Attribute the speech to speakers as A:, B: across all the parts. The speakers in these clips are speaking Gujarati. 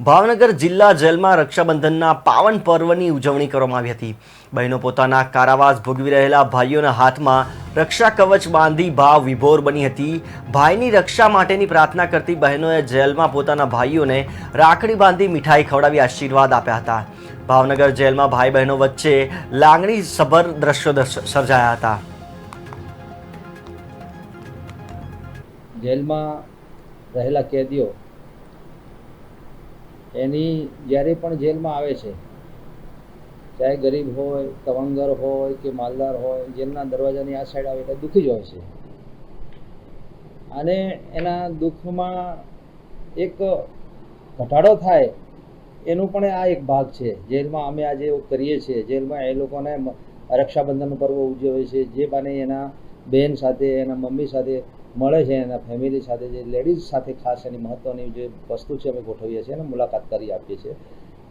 A: ભાવનગર જિલ્લા જેલમાં રક્ષાબંધનના પાવન પર્વની ઉજવણી કરવામાં આવી હતી. બહેનો પોતાના કારાવાસ ભોગવી રહેલા ભાઈઓના હાથમાં રક્ષા કવચ બાંધી ભાવ વિભોર બની હતી. ભાઈની રક્ષા માટેની પ્રાર્થના કરતી બહેનોએ જેલમાં પોતાના ભાઈઓને રાખડી બાંધી મીઠાઈ ખવડાવી આશીર્વાદ આપ્યા હતા. ભાવનગર જેલમાં ભાઈ બહેનો વચ્ચે લાગણી સભર દ્રશ્યો સર્જાયા હતા.
B: જેલમાં રહેલા કેદીઓ એની જ્યારે પણ જેલમાં આવે છે, ચાહે ગરીબ હોય, તવંગર હોય કે માલદાર હોય, જેલના દરવાજાની આ સાઈડ આવે એટલે દુઃખી જ હોય છે. અને એના દુઃખમાં એક ઘટાડો થાય, એનું પણ આ એક ભાગ છે. જેલમાં અમે આજે કરીએ છીએ, જેલમાં એ લોકોને રક્ષાબંધન પર્વ ઉજવે છે, જે બાને એના બેન સાથે, એના મમ્મી સાથે મળે છે એના ફેમિલી સાથે જે લેડીઝ સાથે ખાસ એની મહત્ત્વની જે વસ્તુ છે અમે ગોઠવીએ છીએ અને મુલાકાત કરી આપીએ છીએ.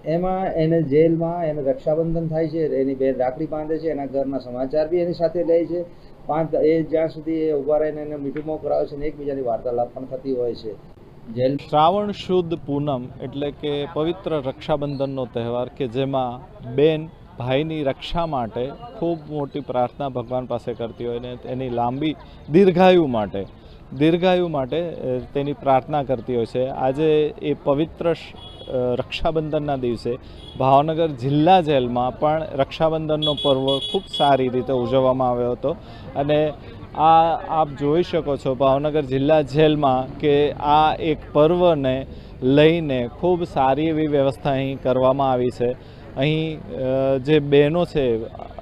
B: એમાં એને જેલમાં એને રક્ષાબંધન થાય છે, એની બેન રાખડી બાંધે છે, એના ઘરના સમાચાર બી એની સાથે લે છે. પાંચ એ જ્યાં સુધી એ ઊભા રહીને એને મીઠું કરાવે છે અને એકબીજાની વાર્તાલાપ પણ થતી હોય છે. જેલ
C: શ્રાવણ શુદ્ધ પૂનમ એટલે કે પવિત્ર રક્ષાબંધનનો તહેવાર કે જેમાં બેન ભાઈની રક્ષા માટે ખૂબ મોટી પ્રાર્થના ભગવાન પાસે કરતી હોય ને એની લાંબી દીર્ઘાયુ માટે દીર્ઘાયુ માટે તેની પ્રાર્થના કરતી હોય છે. આજે એ પવિત્ર રક્ષાબંધનના દિવસે ભાવનગર જિલ્લા જેલમાં પણ રક્ષાબંધનનો પર્વ ખૂબ સારી રીતે ઉજવવામાં આવ્યો હતો. અને આ, આપ જોઈ શકો છો ભાવનગર જિલ્લા જેલમાં કે આ એક પર્વને લઈને ખૂબ સારી એવી વ્યવસ્થા અહીં કરવામાં આવી છે. અહીં જે બહેનો છે,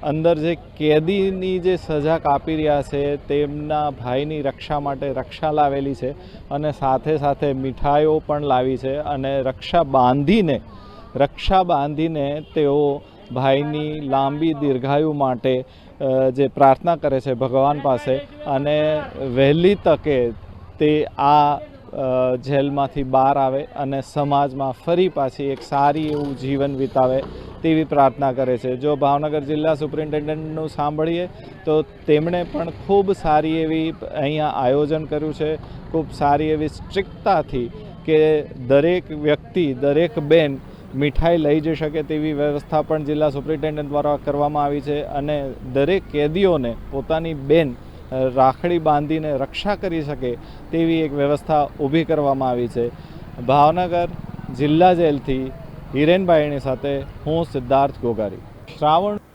C: અંદર જે કેદીની જે સજા કાપી રહ્યા છે, તેમના ભાઈની રક્ષા માટે રક્ષા લાવેલી છે અને સાથે સાથે મીઠાઈઓ પણ લાવી છે અને રક્ષા બાંધીને રક્ષા બાંધીને તેઓ ભાઈની લાંબી દીર્ઘાયુ માટે જે પ્રાર્થના કરે છે ભગવાન પાસે અને વહેલી તકે તે આ જેલમાંથી બહાર આવે અને સમાજમાં ફરી પાછી એક સારી એવું જીવન વિતાવે તેવી પ્રાર્થના કરે છે. જો ભાવનગર જિલ્લા સુપ્રિન્ટેન્ડન્ટનું સાંભળીએ, તો તેમણે પણ ખૂબ સારી એવી અહીંયા આયોજન કર્યું છે. ખૂબ સારી એવી સ્ટ્રિક્ટતાથી કે દરેક વ્યક્તિ, દરેક બેન મીઠાઈ લઈ જઈ શકે તેવી વ્યવસ્થા પણ જિલ્લા સુપ્રિન્ટેન્ડન્ટ દ્વારા કરવામાં આવી છે અને દરેક કેદીઓને પોતાની બેન રાખડી બાંધીને રક્ષા કરી શકે તેવી એક વ્યવસ્થા ઊભી કરવામાં આવી છે. ભાવનગર જિલ્લા જેલથી હિરેનભાઈની સાથે હું સિદ્ધાર્થ ગોગારી. શ્રાવણ